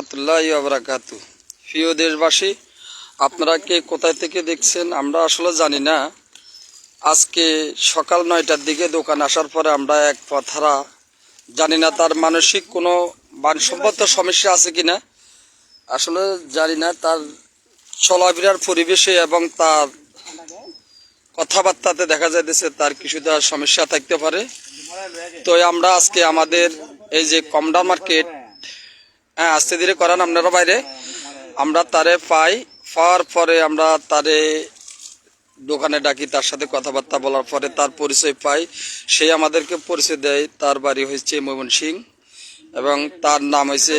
আবরাকাতু প্রিয় দেশবাসী, আপনারা কে কোথায় থেকে দেখছেন আমরা আসলে জানি না। আজকে সকাল নয়টার দিকে দোকান আসার পরে আমরা এক কথারা জানি না তার মানসিক কোনো বানসম্মত সমস্যা আছে কিনা। আসলে জানি না তার চলাফেরার পরিবেশে এবং তার কথাবার্তাতে দেখা যাইতেছে তার কিছুটা সমস্যা থাকতে পারে। তো আমরা আজকে আমাদের এই যে কমডা মার্কেট হ্যাঁ আস্তে ধীরে করান আপনারা বাইরে। আমরা তারে পাই, পাওয়ার পরে আমরা তারে দোকানে ডাকি, তার সাথে কথাবার্তা বলার পরে তার পরিচয় পাই। সে আমাদেরকে পরিচয় দেয়, তার বাড়ি হয়েছে ময়মন সিং এবং তার নাম হয়েছে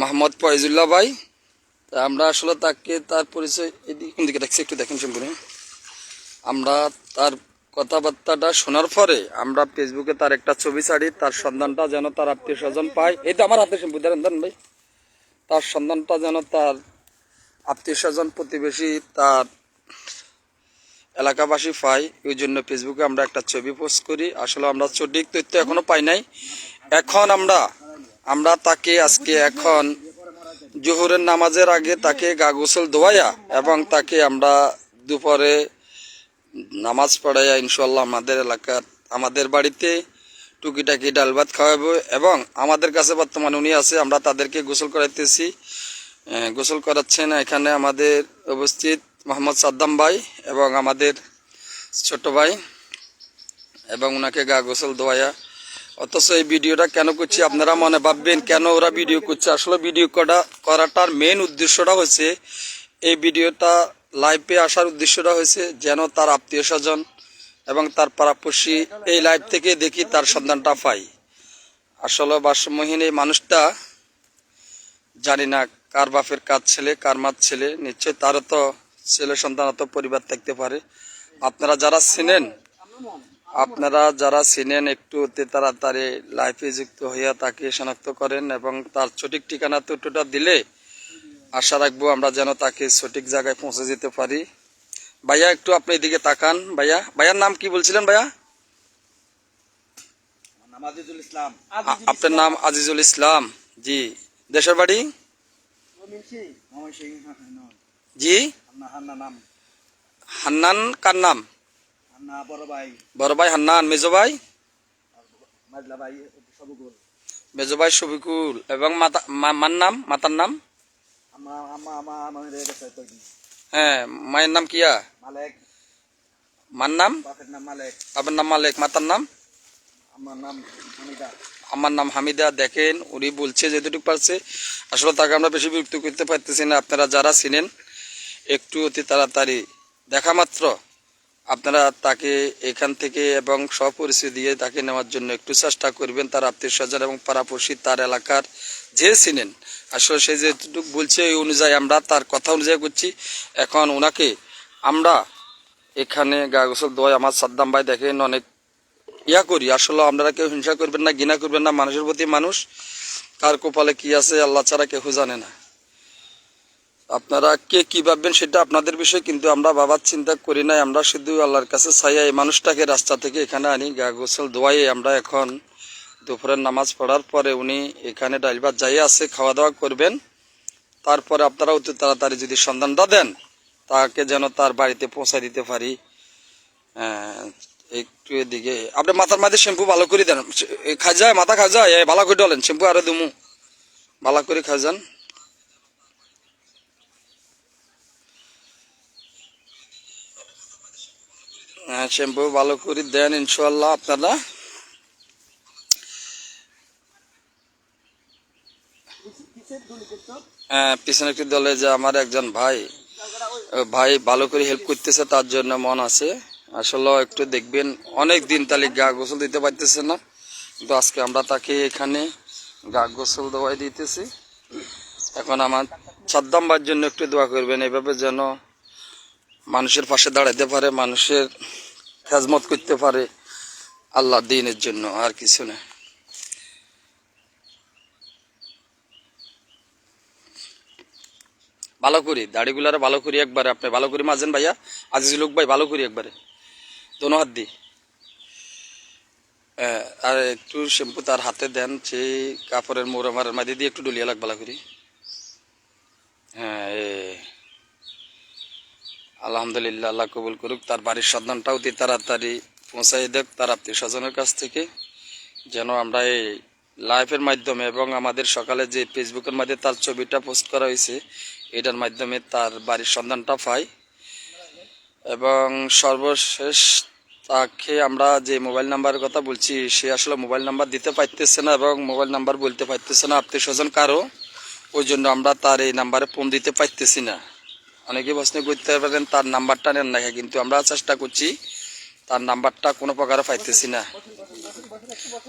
মোহাম্মদ ফয়জুল্লাহ ভাই। আমরা আসলে তাকে তার পরিচয় এদিকে দেখছি, একটু দেখেন সম্পূর্ণ। আমরা তার কথাবার্তাটা শোনার পরে আমরা ফেসবুকে তার একটা ছবি ছাড়ি, তার সন্ধানটা যেন তার আত্মীয় স্বজন পায়। এই তো আমার হাতে সম্পু দেন ভাই। তার সন্ধানটা যেন তার আত্মীয় স্বজন প্রতিবেশী তার এলাকাবাসী পায় ওই জন্য ফেসবুকে আমরা একটা ছবি পোস্ট করি। আসলে আমরা সঠিক তথ্য এখনও পাই নাই। এখন আমরা আমরা তাকে আজকে এখন জোহরের নামাজের আগে তাকে গা গোসল ধোয়াইয়া এবং তাকে আমরা দুপুরে নামাজ পড়াইয়া ইনশাল্লাহ আমাদের এলাকার, আমাদের বাড়িতে টুকিটাকি ডাল ভাত খাওয়াবো এবং আমাদের কাছে বর্তমানে উনি আছে, আমরা তাদেরকে গোসল করাইতেছি। গোসল করাচ্ছেন এখানে আমাদের উপস্থিত মোহাম্মদ সাদ্দাম ভাই এবং আমাদের ছোট ভাই এবং ওনাকে গা গোসল ধোয়াইয়া। অথচ এই ভিডিওটা কেন করছি আপনারা মনে ভাববেন, কেন ওরা ভিডিও করছে? আসলে ভিডিও করা, করাটার মেন উদ্দেশ্যটা হচ্ছে এই ভিডিওটা লাইভে আসার উদ্দেশ্যটা হয়েছে যেন তার আত্মীয় স্বজন এবং তার পাড়াপড়শি এই লাইভ থেকে দেখি তার সন্ধানটা পাই। আসলে ভারসাম্যহীন এই মানুষটা জানি না কার বাপের কাজ ছেলে, কার মার ছেলে নিশ্চয় তারও তো ছেলে সন্তান অত পরিবার থাকতে পারে। আপনারা যারা চিনেন, আপনারা যারা চিনেন, একটু অতি তাড়াতাড়ি লাইফে যুক্ত হইয়া তাকে শনাক্ত করেন এবং তার সঠিক ঠিকানা তথ্যটা দিলে আশা রাখব আমরা যেন তাকে সঠিক জায়গায় পৌঁছে যেতে পারি। ভাইয়া একটু আপনি এদিকে তাকান। ভাইয়া ভাইয়ার নাম কি বলছিলেন ভাইয়া? আপনার নাম আজিজুল ইসলাম। জি। দেশের বাড়ি? জি? হান্না হান্না হান্নান কার নাম? বড় ভাই। বড় ভাই হান্নান। মেজো ভাই? মেজো ভাই শফিকুল এবং মাতা মা- মার নাম? মাতার নাম? হ্যাঁ মায়ের নাম কিয়া মালেক। মার নাম? আপনার নাম মালেক। আপনার নাম মালিক মাতার নাম? আমার নাম হামিদা। আমার নাম হামিদা দেখেন উনি বলছে যেটুকু পারছে। আসলে তাকে আমরা বেশি বিরক্ত করতে পারতেছি না আপনারা যারা চিনেন একটু অতি তাড়াতাড়ি। দেখা মাত্র। আপনারা তাকে এখান থেকে এবং সপরিচয় দিয়ে তাকে নেওয়ার জন্য একটু চেষ্টা করবেন। তার আত্মীয় স্বজন এবং পাড়াপড়শি তার এলাকার যে চিনেন, আসলে সে যেটুকু বলছে ওই অনুযায়ী আমরা তার কথা অনুযায়ী করছি। এখন ওনাকে আমরা এখানে গা গোসল দোয় আমার সাদ্দাম ভাই দেখেন অনেক ইয়া করি। আসলে আপনারা কেউ হিংসা করবেন না, ঘৃণা করবেন না, মানুষের প্রতি মানুষ। কার কপালে কি আছে আল্লাহ ছাড়া কেউ জানে না। আপনারা কে কি ভাববেন সেটা আপনাদের বিষয়, কিন্তু আমরা বাবার চিন্তা করি নাই। আমরা শুধু আল্লাহর কাছে ছাইয়া এই মানুষটাকে রাস্তা থেকে এখানে আনি, গা গোসল দোয়াইয়ে আমরা এখন দুপুরের নামাজ পড়ার পরে উনি এখানে ডাইলবার যাই আছে, খাওয়া দাওয়া করবেন। তারপরে আপনারা অতি তাড়াতাড়ি যদি সন্ধানটা দেন, তাকে যেন তার বাড়িতে পৌঁছায় দিতে পারি। একটু এদিকে, আপনি মাথার মাঝে শ্যাম্পু ভালো করে দেন। যায় মাথা খাই যায় ভালো করে ডলেন, শ্যাম্পু আরও দুমু। ভালো করে খাই যান হ্যাঁ, শ্যাম্পু ভালো করে দেন ইনশাল্লাহ আপনারা। হ্যাঁ পিছনে একটি দলে যে আমার একজন ভাই ভাই ভালো করে হেল্প করতেছে, তার জন্য মন আছে। আসলে একটু দেখবেন, অনেক দিন তাহলে গা গোসল দিতে পারতেছে না। কিন্তু আজকে আমরা তাকে এখানে গা গোসল দেওয়াই দিতেছি। এখন আমার সাদ্দাম্বার জন্য একটু দোয়া করবেন, এভাবে যেন মানুষের পাশে দাঁড়াতে পারে, মানুষের খেজমত করতে পারে আল্লাহ দিনের জন্য, আর কিছু না। ভালো করি, দাড়িগুলারে ভালো করি একবারে, আপনি ভালো করে মাজেন ভাইয়া আজিজ লোক ভাই ভালো করি একবারে। দোনো হাত দি। আর একটু শ্যাম্পু তার হাতে দেন, সেই কাপড়ের মোড় আমার মাঝে দিয়ে একটু ডলিয়া লাগ ভালো করি। হ্যাঁ আলহামদুলিল্লাহ, আল্লাহ কবুল করুক। তার বাড়ির সন্ধানটা অতি তাড়াতাড়ি পৌঁছাই দেব তার আত্মীয় স্বজনের কাছ থেকে। যেন আমরা এই লাইভের মাধ্যমে এবং আমাদের সকালে যে ফেসবুকের মাধ্যমে তার ছবিটা পোস্ট করা হয়েছে, এটার মাধ্যমে তার বাড়ির সন্ধানটা পাই এবং সর্বশেষ তাকে আমরা যে মোবাইল নাম্বারের কথা বলছি, সে আসলে মোবাইল নাম্বার দিতে পারতেছে না এবং মোবাইল নাম্বার বলতে পারতেছে না আত্মীয় স্বজন কারও। ওই জন্য আমরা তার এই নাম্বারে ফোন দিতে পারতেছি না। অনেকে প্রশ্ন করতে পারেন তার নাম্বারটা নেন না কিন্তু আমরা চেষ্টা করছি তার নাম্বারটা কোনো প্রকারে পাইতেছি না।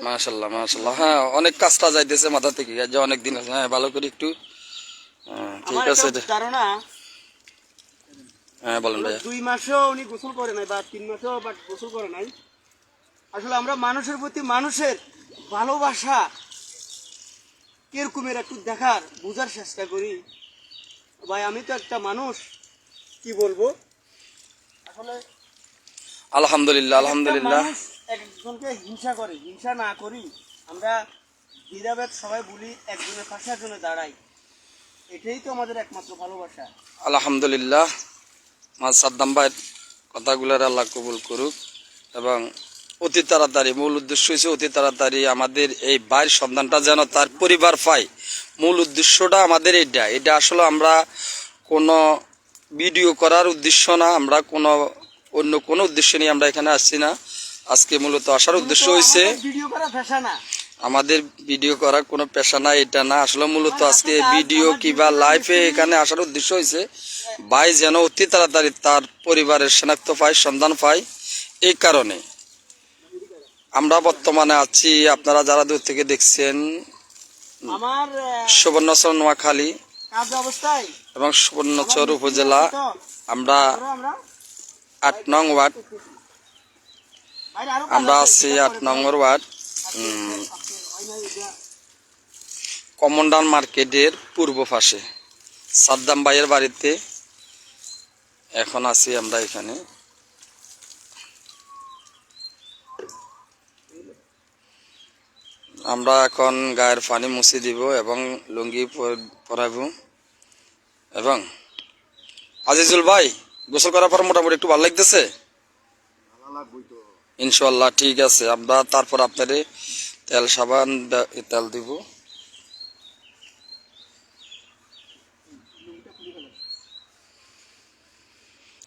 মাশাল্লাহ মাশাল্লাহ হ্যাঁ অনেক কাজটা যাইতেছে মাথা থেকে যে অনেক দিন আছে। হ্যাঁ ভালো করে একটু হ্যাঁ, ঠিক আছে। হ্যাঁ বলেন ভাইয়া। দুই মাসেও উনি গোসল করে নাই বা তিন মাসেও বা গোসল করে নাই। আসলে আমরা মানুষের প্রতি মানুষের ভালোবাসা কিরকমের একটু দেখার বোঝার চেষ্টা করি। ভাই আমি তো একটা মানুষ। কি বলব? আসলে আলহামদুলিল্লাহ আলহামদুলিল্লাহ। একজনকে হিংসা করে হিংসা না করি। আমরা দ্বিধাভেদ সবাই বলি একজনের পাশে একজনে দাঁড়াই এটাই তো আমাদের একমাত্র ভালোবাসা। আলহামদুলিল্লাহ মা সাদ্দাম ভাইয়ের কথাগুলোর আল্লাহ কবুল করুক এবং অতি তাড়াতাড়ি মূল উদ্দেশ্য হচ্ছে অতি তাড়াতাড়ি আমাদের এই ভাইয়ের সন্ধানটা যেন তার পরিবার পায়। মূল উদ্দেশ্যটা আমাদের এটা এটা আসলে আমরা কোনো ভিডিও করার উদ্দেশ্য না আমরা কোনো অন্য কোনো উদ্দেশ্য নিয়ে আমরা এখানে আসছি না। আজকে মূলত আসার উদ্দেশ্য হয়েছে আমাদের ভিডিও করার কোনো পেশা না এটা না। আসলে মূলত আজকে ভিডিও কিবা লাইভে এখানে আসার উদ্দেশ্য হয়েছে ভাই যেন অতি তাড়াতাড়ি তার পরিবারের শনাক্ত পায় সন্ধান পায়। এই কারণে আমরা বর্তমানে আছি আপনারা যারা দূর থেকে দেখছেন সুবর্ণচর নোয়াখালী এবং সুবর্ণচর উপজেলা আমরা আট নং ওয়ার্ড। আমরা আছি আট নম্বর ওয়ার্ড। কমন্ডার মার্কেটের পূর্ব পাশে। সাদ্দাম ভাইয়ের বাড়িতে এখন আছি আমরা এখানে। আমরা এখন গায়ের পানি মুছে দিব এবং লুঙ্গি পর- পরাবো। এবং আজিজুল ভাই, গোসল করার পর মোটামুটি একটু ভালো লাগতেছে? ইনশাল্লাহ ঠিক আছে। আমরা তারপর আপনারে তেল সাবান তেল দিব।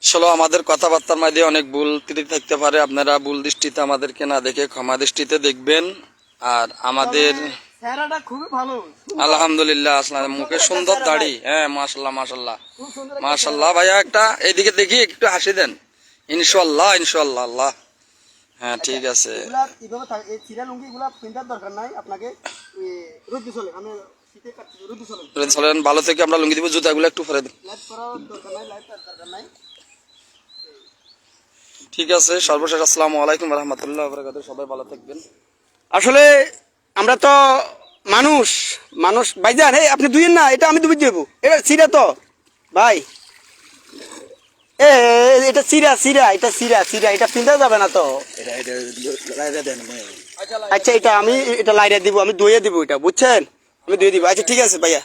আসলে আমাদের কথাবার্তার মধ্যে অনেক ভুল ত্রুটি থাকতে পারে। আপনারা ভুল দৃষ্টিতে আমাদেরকে না দেখে ক্ষমা দৃষ্টিতে দেখবেন। আর আমাদের ভালো। আলহামদুলিল্লাহ আসলে মুখে সুন্দর দাড়ি। হ্যাঁ সুন্দর একটা মাশাল্লাহ ভাইয়া একটা এইদিকে দেখি একটু হাসি দেন। ইনশাল্লাহ ইনশাল্লাহ আল্লাহ। হ্যাঁ ঠিক আছে। চলে চলেন ভালো থেকে আমরা লুঙ্গি দিব জুতাগুলো একটু পরে দেন। ঠিক আছে সর্বশেষ আসসালামু আলাইকুম রহমতুল্লাহ সবাই ভালো থাকবেন। আসলে আমরা তো মানুষ মানুষ ভাইজান হে আপনি দুইয়ের না এটা আমি দুই দেবো। এটা সিরা তো। ভাই। এ এটা সিরা সিরা এটা সিরা সিরা এটা পিন্দা যাবে না তো। আচ্ছা এটা আমি এটা লাইরা দিব আমি দইয়ে দিব এটা বুঝছেন? আমি দইয়ে দিব। আচ্ছা ঠিক আছে ভাইয়া।